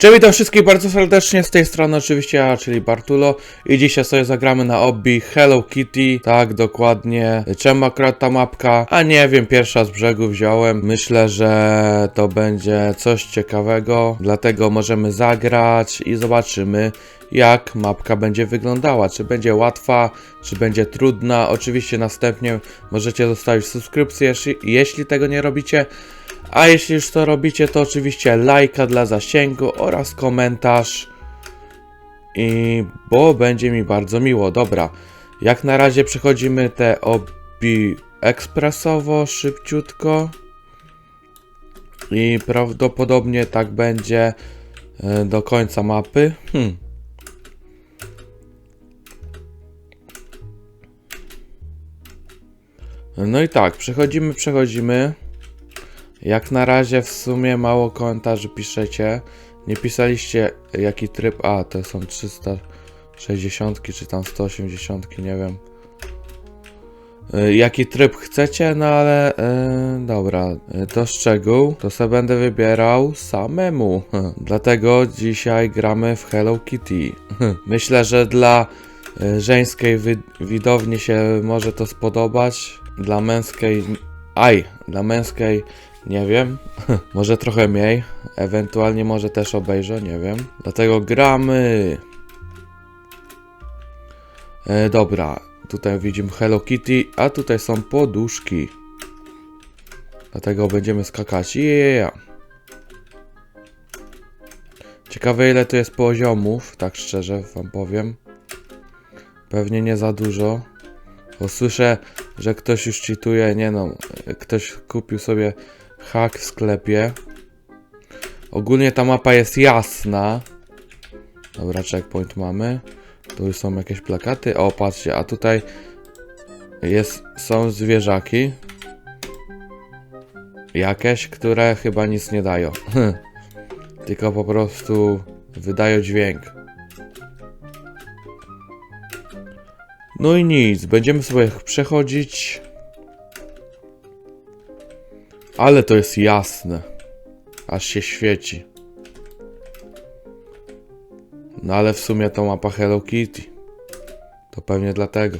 Cześć, witam wszystkich bardzo serdecznie, z tej strony oczywiście ja, czyli Bartulo i dzisiaj sobie zagramy na obbi Hello Kitty, tak dokładnie, czemu akurat ta mapka, a nie wiem, pierwsza z brzegu wziąłem, myślę, że to będzie coś ciekawego, dlatego możemy zagrać i zobaczymy jak mapka będzie wyglądała, czy będzie łatwa, czy będzie trudna, oczywiście następnie możecie zostawić subskrypcję, jeśli tego nie robicie, a jeśli już to robicie, to oczywiście lajka dla zasięgu oraz komentarz. I bo będzie mi bardzo miło. Dobra, jak na razie przechodzimy te obi ekspresowo, szybciutko. I prawdopodobnie tak będzie e, do końca mapy. Hmm. No i tak, przechodzimy, przechodzimy. Jak na razie w sumie mało komentarzy piszecie. Nie pisaliście jaki tryb. A, to są 360 czy tam 180, nie wiem. Y, Jaki tryb chcecie, no ale y, dobra, y, to szczegół, to sobie będę wybierał samemu. Dlatego dzisiaj gramy w Hello Kitty. Myślę, że dla y, żeńskiej wi- widowni się może to spodobać. Dla męskiej. Aj, dla męskiej nie wiem, może trochę mniej, ewentualnie może też obejrzę, nie wiem. Dlatego gramy. E, dobra, tutaj widzimy Hello Kitty, a tutaj są poduszki. Dlatego będziemy skakać. Yeah. Ciekawe ile tu jest poziomów, tak szczerze wam powiem. Pewnie nie za dużo. Bo słyszę, że ktoś już cheatuje, nie no, ktoś kupił sobie hak w sklepie. Ogólnie ta mapa jest jasna. Dobra, checkpoint mamy. Tu są jakieś plakaty. O, patrzcie, a tutaj jest, są zwierzaki. Jakieś, które chyba nic nie dają. Tylko po prostu wydają dźwięk. No i nic, będziemy sobie przechodzić. Ale to jest jasne. Aż się świeci. No ale w sumie to mapa Hello Kitty. To pewnie dlatego.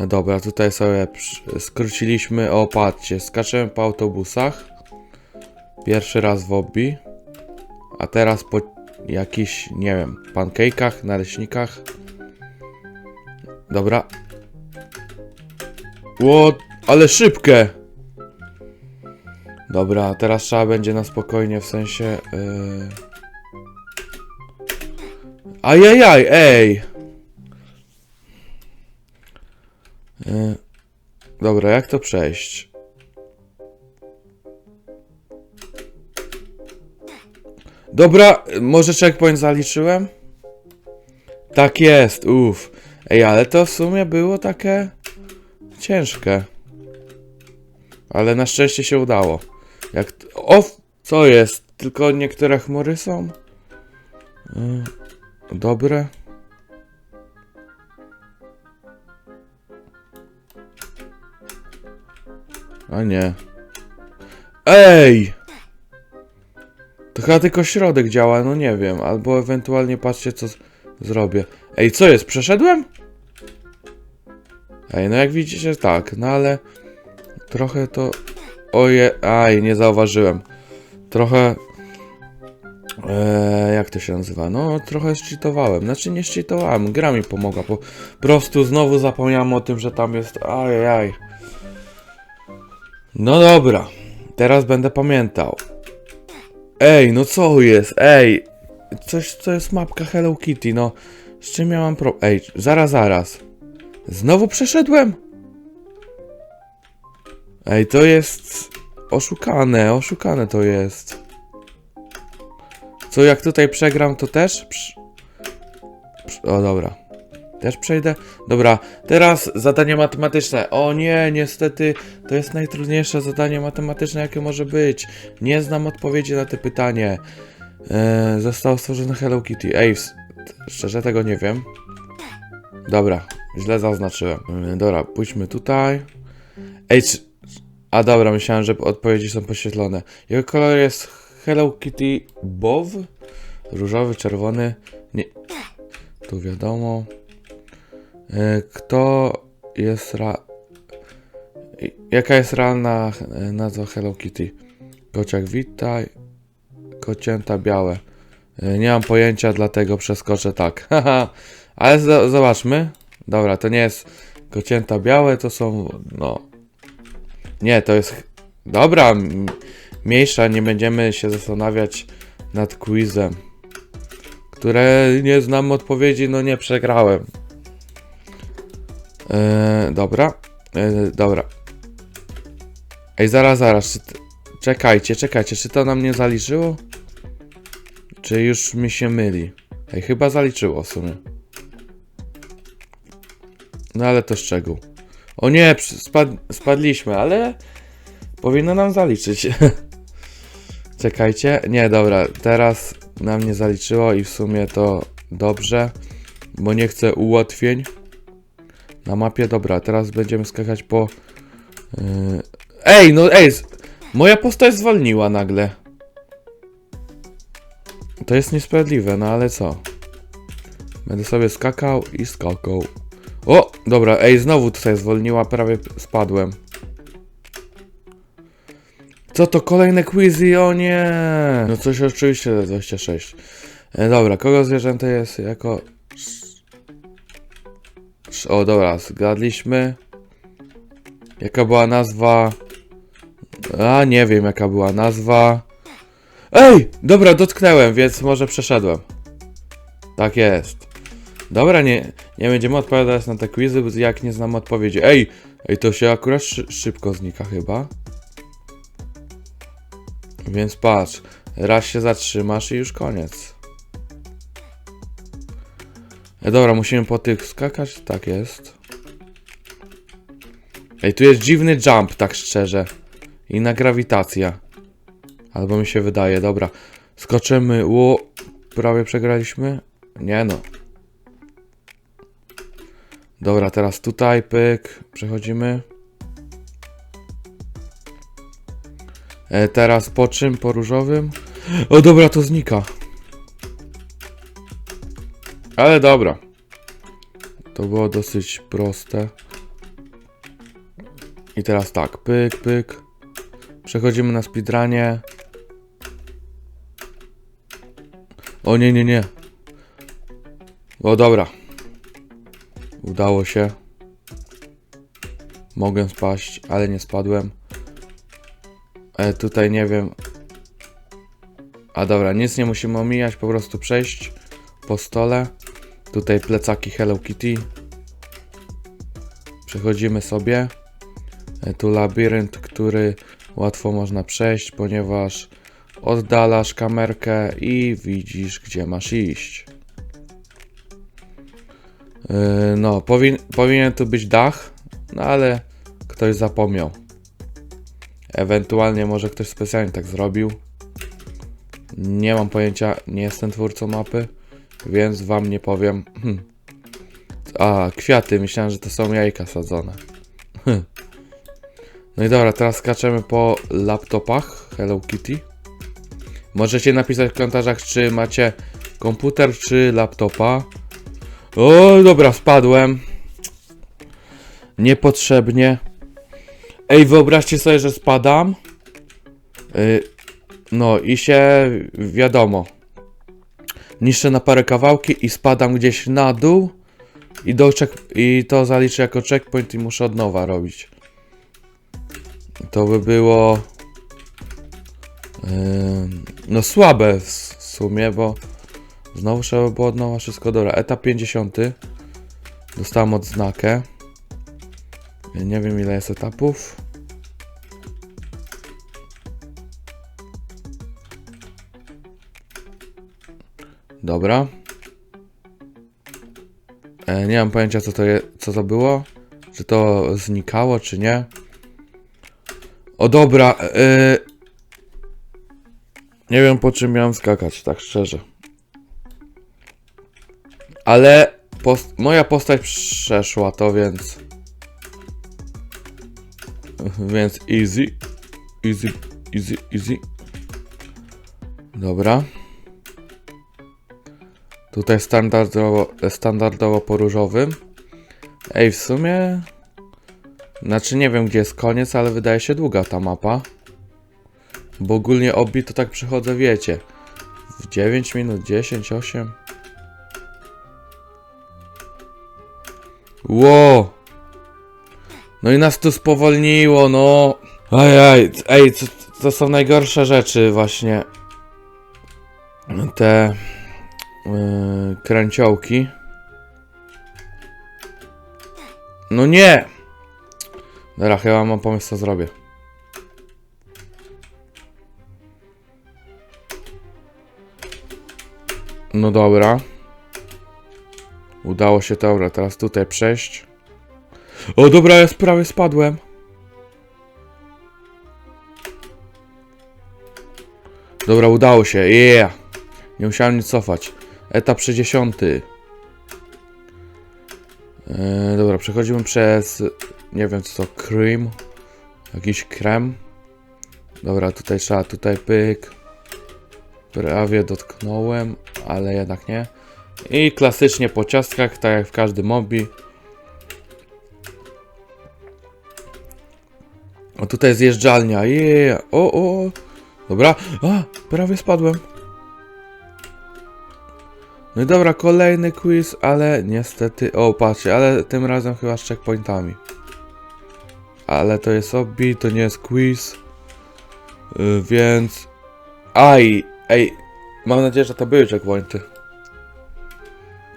E, Dobra, tutaj sobie skróciliśmy. O, patrzcie, skaczemy po autobusach. Pierwszy raz w obbi. A teraz po jakichś, nie wiem, pancake'ach, naleśnikach. Dobra. Ło, ale szybkie! Dobra, teraz trzeba będzie na spokojnie, w sensie... Yy... Ajajaj, ej! Yy... Dobra, jak to przejść? Dobra, może checkpoint zaliczyłem? Tak jest, uff. Ej, ale to w sumie było takie ciężkie. Ale na szczęście się udało. Jak. O! Co jest? Tylko niektóre chmury są? Y, Dobre. A nie. Ej! To chyba tylko środek działa, no nie wiem. Albo ewentualnie patrzcie co zrobię. Ej, co jest? Przeszedłem? Ej, no jak widzicie, tak, no ale trochę to. Oje, aj, nie zauważyłem. Trochę. E, jak to się nazywa? No, trochę szczytowałem. Znaczy, nie szczytowałem, gra mi pomogła. Po prostu znowu zapomniałem o tym, że tam jest. Ajajaj. No dobra, teraz będę pamiętał. Ej, no co jest? Ej, coś, co jest mapka Hello Kitty, no. Z czym miałam. Ej, zaraz, zaraz. Znowu przeszedłem? Ej, to jest oszukane, oszukane to jest. Co, jak tutaj przegram, to też? O, dobra. Też przejdę? Dobra, teraz zadanie matematyczne. O nie, niestety, to jest najtrudniejsze zadanie matematyczne, jakie może być. Nie znam odpowiedzi na to pytanie. Eee, zostało stworzone Hello Kitty. Ej, szczerze tego nie wiem. Dobra, źle zaznaczyłem. Eee, dobra, pójdźmy tutaj. Ej, czy... A dobra, myślałem, że odpowiedzi są poświetlone. Jego kolor jest Hello Kitty Bow. Różowy, czerwony. Nie. Tu wiadomo. E, Kto jest ra... Jaka jest realna e, nazwa Hello Kitty? Kociak witaj. Kocięta białe. E, Nie mam pojęcia, dlatego przeskoczę tak. Ale zo- zobaczmy. Dobra, to nie jest kocięta białe, to są, no... Nie, to jest... Dobra, mniejsza, nie będziemy się zastanawiać nad quizem. Które nie znam odpowiedzi, no nie przegrałem. E, dobra, e, dobra. Ej, zaraz, zaraz, czekajcie, czekajcie, czy to nam nie zaliczyło? Czy już mi się myli? Ej, chyba zaliczyło w sumie. No ale to szczegół. O nie, spad, spadliśmy, ale powinno nam zaliczyć. Czekajcie, nie, dobra, teraz nam nie zaliczyło i w sumie to dobrze, bo nie chcę ułatwień na mapie. Dobra, teraz będziemy skakać po... Yy... Ej, no ej, moja postać zwolniła nagle. To jest niesprawiedliwe, no ale co? Będę sobie skakał i skakał. O, dobra, ej, znowu tutaj zwolniła, prawie spadłem. Co to, kolejne quizy? O nie! No coś oczywiście 26. E, dobra, kogo zwierzęta jest jako... O, dobra, zgadliśmy. Jaka była nazwa? A, nie wiem jaka była nazwa. Ej! Dobra, dotknęłem, więc może przeszedłem. Tak jest. Dobra, nie, nie będziemy odpowiadać na te quizy, jak nie znam odpowiedzi. Ej! Ej, to się akurat szy szybko znika chyba. Więc patrz, raz się zatrzymasz i już koniec. E, dobra, musimy po tych skakać? Tak jest. Ej, tu jest dziwny jump, tak szczerze. Inna grawitacja. Albo mi się wydaje, dobra. Skoczymy, ło, prawie przegraliśmy? Nie no. Dobra, teraz tutaj, pyk, przechodzimy. E, teraz po czym? Po różowym? O dobra, to znika. Ale dobra. To było dosyć proste. I teraz tak, pyk, pyk. Przechodzimy na speedrunie. O nie, nie, nie. O dobra. Udało się. Mogłem spaść, ale nie spadłem. E, tutaj nie wiem. A dobra, nic nie musimy omijać, po prostu przejść po stole. Tutaj plecaki Hello Kitty. Przechodzimy sobie. E, tu labirynt, który łatwo można przejść, ponieważ oddalasz kamerkę i widzisz, gdzie masz iść. E, no, powin powinien tu być dach, no ale ktoś zapomniał. Ewentualnie może ktoś specjalnie tak zrobił. Nie mam pojęcia, nie jestem twórcą mapy, więc wam nie powiem. Hm. A, kwiaty, myślałem, że to są jajka sadzone. Hm. No i dobra, teraz skaczemy po laptopach Hello Kitty. Możecie napisać w komentarzach, czy macie komputer, czy laptopa. O, dobra, spadłem. Niepotrzebnie. Ej, wyobraźcie sobie, że spadam. Y, no i się wiadomo. Niszczę na parę kawałki i spadam gdzieś na dół. I, do check, I to zaliczę jako checkpoint i muszę od nowa robić. To by było. ym, no słabe w sumie, bo znowu trzeba by było od nowa wszystko dobra. Etap 50. Dostałem odznakę. Nie wiem ile jest etapów. Dobra. E, nie mam pojęcia co to, je, co to było. Czy to znikało, czy nie. O dobra. E, nie wiem po czym miałem skakać, tak szczerze. Ale post moja postać przeszła to, więc... Więc easy. Easy, easy, easy. Dobra. Tutaj standardowo, standardowo po różowym. Ej, w sumie... Znaczy nie wiem gdzie jest koniec, ale wydaje się długa ta mapa. Bo ogólnie obi to tak przychodzę, wiecie. W 9 minut, 10, 8. Ło! No i nas tu spowolniło, no. Ajaj, ej, to, to są najgorsze rzeczy właśnie. Te yy, kręciołki. No nie! Dobra, chyba mam pomysł co zrobię. No dobra. Udało się, dobra, teraz tutaj przejść. O dobra, ja prawie spadłem. Dobra, udało się, yeah! Nie musiałem nic cofać. Etap 60. Eee, dobra, przechodzimy przez, nie wiem co to, cream. Jakiś krem. Dobra, tutaj trzeba, tutaj pyk. Prawie dotknąłem, ale jednak nie. I klasycznie po ciastkach, tak jak w każdym mobi. O, tutaj zjeżdżalnia. O, o, o. Dobra, a, prawie spadłem. No i dobra, kolejny quiz, ale niestety... O, patrzcie, ale tym razem chyba z checkpointami. Ale to jest obi, to nie jest quiz. Yy, więc... Aj, ej, mam nadzieję, że to były checkpointy.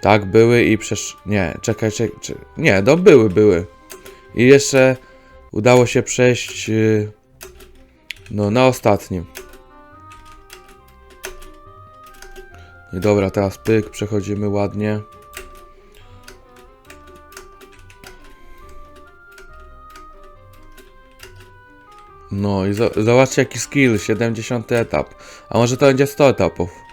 Tak, były i przecież... Nie, czekaj, czekaj, czekaj. Nie, no były, były. I jeszcze udało się przejść... Yy, no, na ostatnim. I dobra, teraz pyk, przechodzimy ładnie. No i zo- zobaczcie jaki skill, 70 etap. A może to będzie 100 etapów?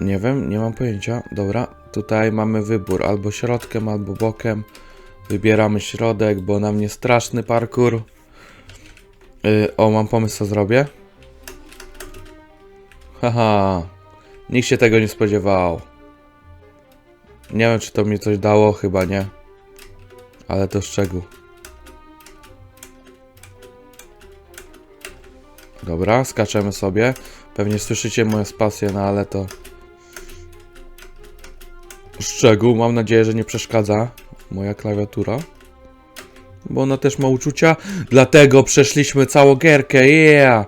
Nie wiem, nie mam pojęcia. Dobra, tutaj mamy wybór albo środkiem, albo bokiem. Wybieramy środek, bo na mnie straszny parkour. Yy, o, mam pomysł co zrobię. Haha, nikt się tego nie spodziewał. Nie wiem, czy to mi coś dało, chyba nie. Ale to szczegół. Dobra, skaczemy sobie. Pewnie słyszycie moją spację, no ale to... Szczegół, mam nadzieję, że nie przeszkadza moja klawiatura. Bo ona też ma uczucia, dlatego przeszliśmy całą gierkę, yeah!